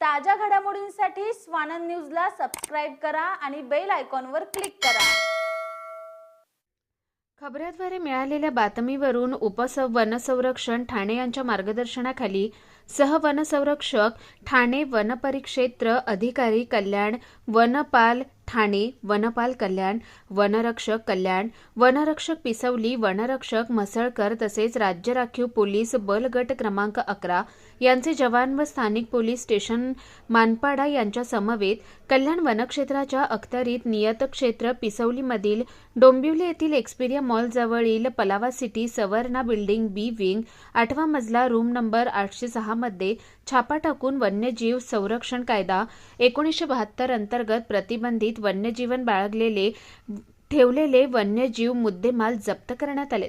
ताज्या घडामोडींसाठी स्वानंद न्यूजला सबस्क्राईब करा आणि बेल आयकॉनवर क्लिक करा. खबऱ्याद्वारे मिळालेल्या बातमीवरून उपस वनसंरक्षण ठाणे यांच्या मार्गदर्शनाखाली सहवनसंरक्षक ठाणे वनपरिक्षेत्र अधिकारी कल्याण वनपाल ठाणे वनपाल कल्याण वनरक्षक कल्याण वनरक्षक पिसवली वनरक्षक म्हसळकर तसेच राज्य राखीव पोलीस बल गट क्रमांक अकरा यांचे जवान व स्थानिक पोलीस स्टेशन मानपाडा यांच्या समवेत कल्याण वनक्षेत्राच्या अखत्यारीत नियत क्षेत्र पिसवलीमधील डोंबिवली येथील Xperia मॉलजवळील Palava city Savarna building B wing आठवा मजला रूम नंबर आठशे सहामध्ये छापा टाकून वन्यजीव संरक्षण कायदा एकोणीसशे बहात्तर अंतर्गत प्रतिबंधित वन्यजीवन बाळगलेले ठेवलेले वन्यजीव मुद्देमाल जप्त करण्यात आले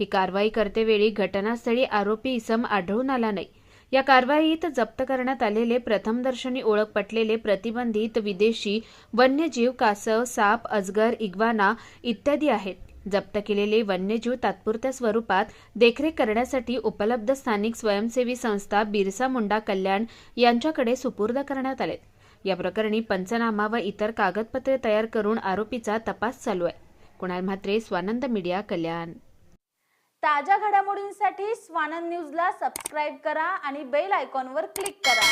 ही कारवाई करतेवेळी घटनास्थळी आरोपी इसम आढळून आला नाही. या कारवाईत जप्त करण्यात आलेले प्रथमदर्शनी ओळख पटलेले प्रतिबंधित विदेशी वन्यजीव कासव साप अजगर इग्वाना इत्यादी आहेत. जप्त केलेले वन्यजीव तात्पुरत्या स्वरूपात देखरेख करण्यासाठी उपलब्ध स्थानिक स्वयंसेवी संस्था बिरसा मुंडा कल्याण यांच्याकडे सुपूर्द करण्यात आलेत. या प्रकरणी पंचनामा व इतर कागदपत्रे तयार करून आरोपीचा तपास चालू आहे. कुणाल म्हात्रे स्वानंद मीडिया कल्याण. ताज्या घडामोडींसाठी स्वानंद न्यूजला सबस्क्राईब करा आणि बेल आयकॉनवर क्लिक करा.